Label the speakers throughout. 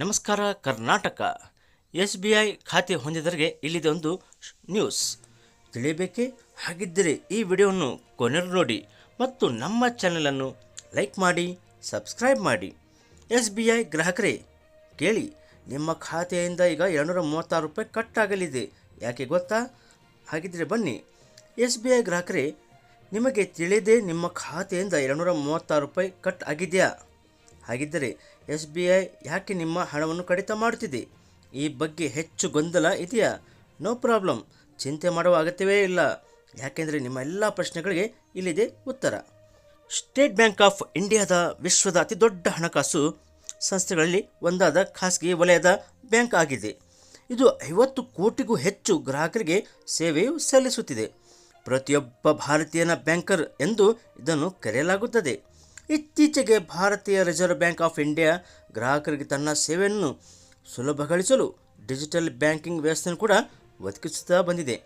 Speaker 1: ನಮಸ್ಕಾರ, Karnataka. S B I ಖಾತೆ ಹೊಂದಿದವರಿಗೆ ಇಲ್ಲಿದೆ ಒಂದು ನ್ಯೂಸ್. ತಿಳಿಯಬೇಕೇ? ಹಾಗಿದ್ದರೆ ಈ ವಿಡಿಯೋವನ್ನು ಕೊನೆರು ನೋಡಿ ಮತ್ತು ನಮ್ಮ ಚಾನಲನ್ನು ಲೈಕ್ ಮಾಡಿ, ಸಬ್ಸ್ಕ್ರೈಬ್ ಮಾಡಿ. ಎಸ್ ಬಿ ಐ ಗ್ರಾಹಕರೇ, ಕೇಳಿ, ನಿಮ್ಮ ಖಾತೆಯಿಂದ ಈಗ ಎರಡುನೂರ ಮೂವತ್ತಾರು ರೂಪಾಯಿ ಕಟ್ ಆಗಲಿದೆ ಯಾಕೆ ಗೊತ್ತಾ? ಹಾಗಿದ್ದರೆ ಬನ್ನಿ. ಎಸ್ ಬಿ ಐ ಗ್ರಾಹಕರೇ, ನಿಮಗೆ ತಿಳಿದೇ ನಿಮ್ಮ ಖಾತೆಯಿಂದ ಎರಡುನೂರ ಮೂವತ್ತಾರು ರೂಪಾಯಿ ಕಟ್ ಆಗಿದೆಯಾ? ಹಾಗಿದ್ದರೆ ಎಸ್ ಬಿ ಐ ಯಾಕೆ ನಿಮ್ಮ ಹಣವನ್ನು ಕಡಿತ ಮಾಡುತ್ತಿದೆ? ಈ ಬಗ್ಗೆ ಹೆಚ್ಚು ಗೊಂದಲ ಇದೆಯಾ? No problem. ಚಿಂತೆ ಮಾಡುವ ಅಗತ್ಯವೇ ಇಲ್ಲ. ಯಾಕೆಂದರೆ ನಿಮ್ಮ ಎಲ್ಲ ಪ್ರಶ್ನೆಗಳಿಗೆ ಇಲ್ಲಿದೆ ಉತ್ತರ. ಸ್ಟೇಟ್ ಬ್ಯಾಂಕ್ ಆಫ್ ಇಂಡಿಯಾದ ವಿಶ್ವದ ಅತಿದೊಡ್ಡ ಹಣಕಾಸು ಸಂಸ್ಥೆಗಳಲ್ಲಿ ಒಂದಾದ ಖಾಸಗಿ ವಲಯದ ಬ್ಯಾಂಕ್ ಆಗಿದೆ. ಇದು ಐವತ್ತು ಕೋಟಿಗೂ ಹೆಚ್ಚು ಗ್ರಾಹಕರಿಗೆ ಸೇವೆಯು ಸಲ್ಲಿಸುತ್ತಿದೆ. ಪ್ರತಿಯೊಬ್ಬ ಭಾರತೀಯನ ಬ್ಯಾಂಕರ್ ಎಂದು ಇದನ್ನು ಕರೆಯಲಾಗುತ್ತದೆ. ಇತ್ತೀಚೆಗೆ ಭಾರತೀಯ ರಿಸರ್ವ್ ಬ್ಯಾಂಕ್ ಆಫ್ ಇಂಡಿಯಾ ಗ್ರಾಹಕರಿಗೆ ತನ್ನ ಸೇವೆಯನ್ನು ಸುಲಭಗೊಳಿಸಲು ಡಿಜಿಟಲ್ ಬ್ಯಾಂಕಿಂಗ್ ವ್ಯವಸ್ಥೆಯನ್ನು ಕೂಡ ಒದಗಿಸುತ್ತಾ ಬಂದಿದೆ.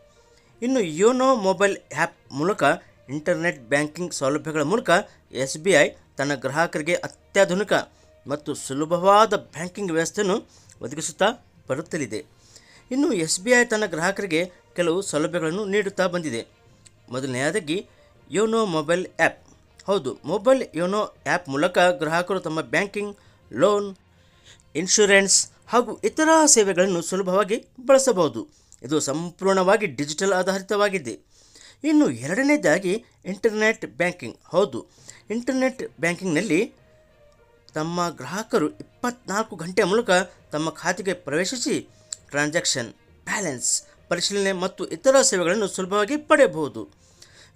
Speaker 1: ಇನ್ನು ಯೋನೋ ಮೊಬೈಲ್ ಆ್ಯಪ್ ಮೂಲಕ ಇಂಟರ್ನೆಟ್ ಬ್ಯಾಂಕಿಂಗ್ ಸೌಲಭ್ಯಗಳ ಮೂಲಕ ಎಸ್ ಬಿ ಐ ತನ್ನ ಗ್ರಾಹಕರಿಗೆ ಅತ್ಯಾಧುನಿಕ ಮತ್ತು ಸುಲಭವಾದ ಬ್ಯಾಂಕಿಂಗ್ ವ್ಯವಸ್ಥೆಯನ್ನು ಒದಗಿಸುತ್ತಾ ಬರುತ್ತಲಿದೆ. ಇನ್ನು ಎಸ್ ಬಿ ಐ ತನ್ನ ಗ್ರಾಹಕರಿಗೆ ಕೆಲವು ಸೌಲಭ್ಯಗಳನ್ನು ನೀಡುತ್ತಾ ಬಂದಿದೆ. ಮೊದಲನೆಯದಾಗಿ ಯೋನೋ ಮೊಬೈಲ್ ಆ್ಯಪ್ ಹೌದು, ಮೊಬೈಲ್ ಯೋನೋ ಆ್ಯಪ್ ಮೂಲಕ ಗ್ರಾಹಕರು ತಮ್ಮ ಬ್ಯಾಂಕಿಂಗ್, ಲೋನ್, ಇನ್ಶೂರೆನ್ಸ್ ಹಾಗೂ ಇತರ ಸೇವೆಗಳನ್ನು ಸುಲಭವಾಗಿ ಬಳಸಬಹುದು. ಇದು ಸಂಪೂರ್ಣವಾಗಿ ಡಿಜಿಟಲ್ ಆಧಾರಿತವಾಗಿದೆ. ಇನ್ನು ಎರಡನೇದಾಗಿ ಇಂಟರ್ನೆಟ್ ಬ್ಯಾಂಕಿಂಗ್. ಹೌದು, ಇಂಟರ್ನೆಟ್ ಬ್ಯಾಂಕಿಂಗ್ನಲ್ಲಿ ತಮ್ಮ ಗ್ರಾಹಕರು ಇಪ್ಪತ್ನಾಲ್ಕು ಗಂಟೆ ಮೂಲಕ ತಮ್ಮ ಖಾತೆಗೆ ಪ್ರವೇಶಿಸಿ ಟ್ರಾನ್ಸಾಕ್ಷನ್, ಬ್ಯಾಲೆನ್ಸ್, ಪರಿಶೀಲನೆ ಮತ್ತು ಇತರ ಸೇವೆಗಳನ್ನು ಸುಲಭವಾಗಿ ಪಡೆಯಬಹುದು.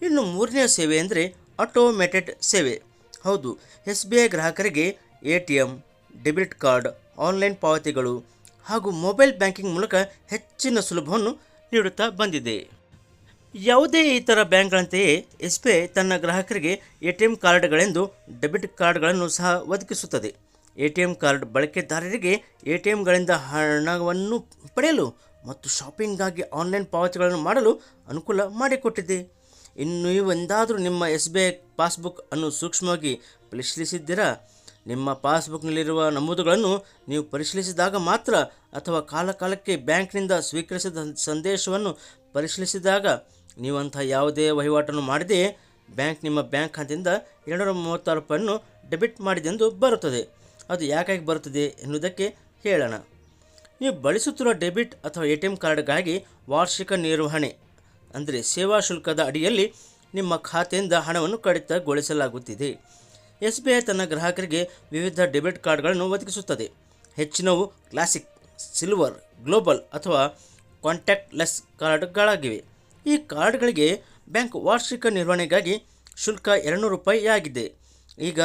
Speaker 1: ಇನ್ನು ಮೂರನೆಯ ಸೇವೆ ಅಂದರೆ ಆಟೋಮೇಟೆಡ್ ಸೇವೆ. ಹೌದು ಎಸ್ ಬಿ ಐ ಗ್ರಾಹಕರಿಗೆ A T M debit card, online ಪಾವತಿಗಳು ಹಾಗೂ ಮೊಬೈಲ್ ಬ್ಯಾಂಕಿಂಗ್ ಮೂಲಕ ಹೆಚ್ಚಿನ ಸುಲಭವನ್ನು ನೀಡುತ್ತಾ ಬಂದಿದೆ. ಯಾವುದೇ ಇತರ ಬ್ಯಾಂಕ್ಗಳಂತೆಯೇ ಎಸ್ ಬಿ ಐ ತನ್ನ ಗ್ರಾಹಕರಿಗೆ ಎ ಟಿ ಎಂ ಕಾರ್ಡ್ಗಳೆಂದು ಡೆಬಿಟ್ ಕಾರ್ಡ್ಗಳನ್ನು ಸಹ ಒದಗಿಸುತ್ತದೆ. ಎ ಟಿ ಎಂ ಕಾರ್ಡ್ ಬಳಕೆದಾರರಿಗೆ ಎ ಟಿ ಎಂಗಳಿಂದ ಹಣವನ್ನು ಪಡೆಯಲು ಮತ್ತು ಶಾಪಿಂಗ್ಗಾಗಿ ಆನ್ಲೈನ್ ಪಾವತಿಗಳನ್ನು ಮಾಡಲು ಅನುಕೂಲ ಮಾಡಿಕೊಟ್ಟಿದೆ. ಇನ್ನು ನೀವೆಂದಾದರೂ ನಿಮ್ಮ ಎಸ್ ಬಿ ಐ ಪಾಸ್ಬುಕ್ ಅನ್ನು ಸೂಕ್ಷ್ಮವಾಗಿ ಪರಿಶೀಲಿಸಿದ್ದೀರಾ? ನಿಮ್ಮ ಪಾಸ್ಬುಕ್ನಲ್ಲಿರುವ ನಮೂದುಗಳನ್ನು ನೀವು ಪರಿಶೀಲಿಸಿದಾಗ ಮಾತ್ರ ಅಥವಾ ಕಾಲಕಾಲಕ್ಕೆ ಬ್ಯಾಂಕ್ನಿಂದ ಸ್ವೀಕರಿಸಿದ ಸಂದೇಶವನ್ನು ಪರಿಶೀಲಿಸಿದಾಗ ನೀವಂಥ ಯಾವುದೇ ವಹಿವಾಟನ್ನು ಮಾಡದೆ ಬ್ಯಾಂಕ್ ನಿಮ್ಮ ಬ್ಯಾಂಕ್ ಖಾತೆಯಿಂದ ಎರಡುನೂರ ಮೂವತ್ತಾರು ರೂಪಾಯಿಯನ್ನು ಡೆಬಿಟ್ ಮಾಡಿದೆಂದು ಬರುತ್ತದೆ. ಅದು ಯಾಕಾಗಿ ಬರುತ್ತದೆ ಎನ್ನುವುದಕ್ಕೆ ಹೇಳೋಣ. ನೀವು ಬಳಸುತ್ತಿರುವ ಡೆಬಿಟ್ ಅಥವಾ ಎ ಟಿ ಎಂ ಕಾರ್ಡ್ಗಾಗಿ ವಾರ್ಷಿಕ ನಿರ್ವಹಣೆ ಅಂದರೆ ಸೇವಾ ಶುಲ್ಕದ ಅಡಿಯಲ್ಲಿ ನಿಮ್ಮ ಖಾತೆಯಿಂದ ಹಣವನ್ನು ಕಡಿತಗೊಳಿಸಲಾಗುತ್ತಿದೆ. ಎಸ್ ಬಿ ಐ ತನ್ನ ಗ್ರಾಹಕರಿಗೆ ವಿವಿಧ ಡೆಬಿಟ್ ಕಾರ್ಡ್ಗಳನ್ನು ಒದಗಿಸುತ್ತದೆ. ಹೆಚ್ಚಿನವು ಕ್ಲಾಸಿಕ್, ಸಿಲ್ವರ್, ಗ್ಲೋಬಲ್ ಅಥವಾ ಕಾಂಟ್ಯಾಕ್ಟ್ಲೆಸ್ ಕಾರ್ಡ್ಗಳಾಗಿವೆ. ಈ ಕಾರ್ಡ್ಗಳಿಗೆ ಬ್ಯಾಂಕ್ ವಾರ್ಷಿಕ ನಿರ್ವಹಣೆಗಾಗಿ ಶುಲ್ಕ ಎರಡುನೂರು ರೂಪಾಯಿ ಆಗಿದೆ. ಈಗ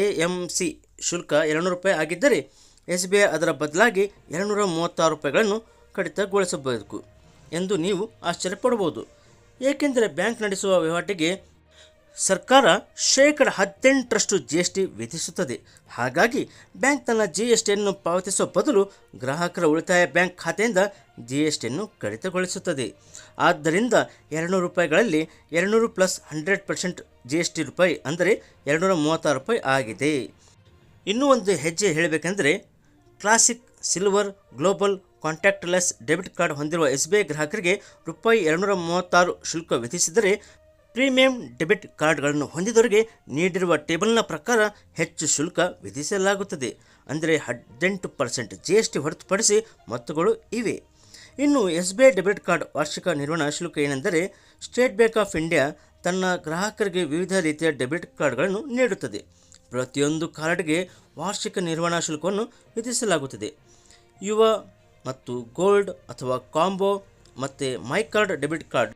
Speaker 1: ಎ ಎಂ ಸಿ ಶುಲ್ಕ ಎರಡುನೂರು ರೂಪಾಯಿ ಆಗಿದ್ದರೆ ಎಸ್ ಬಿ ಐ ಅದರ ಬದಲಾಗಿ ಎರಡುನೂರ ಮೂವತ್ತಾರು ರೂಪಾಯಿಗಳನ್ನು ಕಡಿತಗೊಳಿಸಬೇಕು. ಎಂದು ನೀವು ಆಶ್ಚರ್ಯಪಡಬಹುದು. ಏಕೆಂದರೆ ಬ್ಯಾಂಕ್ ನಡೆಸುವ ವಹಿವಾಟಿಗೆ ಸರ್ಕಾರ ಶೇಕಡ ಹದಿನೆಂಟರಷ್ಟು ಜಿ ಎಸ್ ಟಿ ವಿಧಿಸುತ್ತದೆ. ಹಾಗಾಗಿ ಬ್ಯಾಂಕ್ ತನ್ನ ಜಿ ಎಸ್ ಟಿಯನ್ನು ಪಾವತಿಸುವ ಬದಲು ಗ್ರಾಹಕರ ಉಳಿತಾಯ ಬ್ಯಾಂಕ್ ಖಾತೆಯಿಂದ ಜಿ ಎಸ್ ಟಿಯನ್ನು ಕಡಿತಗೊಳಿಸುತ್ತದೆ. ಆದ್ದರಿಂದ ಎರಡುನೂರು ರೂಪಾಯಿಗಳಲ್ಲಿ ಎರಡುನೂರು plus hundred percent G S T ರೂಪಾಯಿ ಅಂದರೆ ಎರಡುನೂರ ಮೂವತ್ತಾರು ರೂಪಾಯಿ ಆಗಿದೆ. ಇನ್ನೂ ಒಂದು ಹೆಜ್ಜೆ ಹೇಳಬೇಕೆಂದರೆ classic silver global contactless debit card ಹೊಂದಿರುವ ಎಸ್ ಬಿ ಐ ಗ್ರಾಹಕರಿಗೆ ರೂಪಾಯಿ ಎರಡುನೂರ ಮೂವತ್ತಾರು ಶುಲ್ಕ ವಿಧಿಸಿದರೆ ಪ್ರೀಮಿಯಂ ಡೆಬಿಟ್ ಕಾರ್ಡ್ಗಳನ್ನು ಹೊಂದಿದವರಿಗೆ ನೀಡಿರುವ ಟೇಬಲ್ನ ಪ್ರಕಾರ ಹೆಚ್ಚು ಶುಲ್ಕ ವಿಧಿಸಲಾಗುತ್ತದೆ. ಅಂದರೆ ಹದಿನೆಂಟು ಪರ್ಸೆಂಟ್ ಜಿ ಎಸ್ ಟಿ ಹೊರತುಪಡಿಸಿ ಮೊತ್ತಗಳು ಇವೆ. ಇನ್ನು S B I debit card ವಾರ್ಷಿಕ ನಿರ್ವಹಣಾ ಶುಲ್ಕ ಏನೆಂದರೆ ಸ್ಟೇಟ್ ಬ್ಯಾಂಕ್ ಆಫ್ ಇಂಡಿಯಾ ತನ್ನ ಗ್ರಾಹಕರಿಗೆ ವಿವಿಧ ರೀತಿಯ ಡೆಬಿಟ್ ಕಾರ್ಡ್ಗಳನ್ನು ನೀಡುತ್ತದೆ. ಪ್ರತಿಯೊಂದು ಕಾರ್ಡ್ಗೆ ವಾರ್ಷಿಕ ನಿರ್ವಹಣಾ ಶುಲ್ಕವನ್ನು ವಿಧಿಸಲಾಗುತ್ತದೆ. ಯುವ ಮತ್ತು ಗೋಲ್ಡ್ ಅಥವಾ ಕಾಂಬೋ ಮತ್ತು ಮೈ ಕಾರ್ಡ್, ಡೆಬಿಟ್ ಕಾರ್ಡ್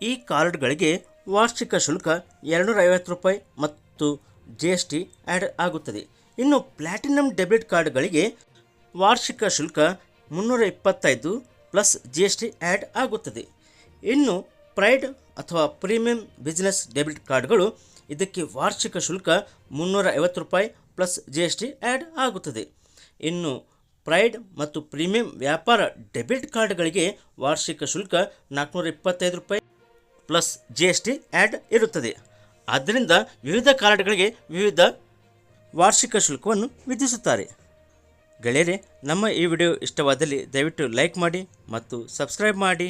Speaker 1: ಈ ಕಾರ್ಡ್ಗಳಿಗೆ ವಾರ್ಷಿಕ ಶುಲ್ಕ ಎರಡುನೂರ ಐವತ್ತು ರೂಪಾಯಿ ಮತ್ತು ಜಿ ಎಸ್ ಟಿ ಆ್ಯಡ್ ಆಗುತ್ತದೆ. ಇನ್ನು ಪ್ಲ್ಯಾಟಿನಮ್ ಡೆಬಿಟ್ ಕಾರ್ಡ್ಗಳಿಗೆ ವಾರ್ಷಿಕ ಶುಲ್ಕ ಮುನ್ನೂರ ಇಪ್ಪತ್ತೈದು plus G S T add ಆಗುತ್ತದೆ. ಇನ್ನು ಪ್ರೈಡ್ ಅಥವಾ ಪ್ರೀಮಿಯಂ ಬಿಸ್ನೆಸ್ ಡೆಬಿಟ್ ಕಾರ್ಡ್ಗಳು ಇದಕ್ಕೆ ವಾರ್ಷಿಕ ಶುಲ್ಕ ಮುನ್ನೂರ ಐವತ್ತು ರೂಪಾಯಿ plus G S T add ಆಗುತ್ತದೆ. ಇನ್ನು ಪ್ರೈಡ್ ಮತ್ತು ಪ್ರೀಮಿಯಂ ವ್ಯಾಪಾರ ಡೆಬಿಟ್ ಕಾರ್ಡ್ಗಳಿಗೆ ವಾರ್ಷಿಕ ಶುಲ್ಕ ನಾಲ್ಕುನೂರ ಇಪ್ಪತ್ತೈದು ರೂಪಾಯಿ plus G S T add ಇರುತ್ತದೆ. ಆದ್ದರಿಂದ ವಿವಿಧ ಕಾರ್ಡ್ಗಳಿಗೆ ವಿವಿಧ ವಾರ್ಷಿಕ ಶುಲ್ಕವನ್ನು ವಿಧಿಸುತ್ತಾರೆ. ಗೆಳೆಯರೆ, ನಮ್ಮ ಈ ವಿಡಿಯೋ ಇಷ್ಟವಾದಲ್ಲಿ ದಯವಿಟ್ಟು ಲೈಕ್ ಮಾಡಿ ಮತ್ತು ಸಬ್ಸ್ಕ್ರೈಬ್ ಮಾಡಿ.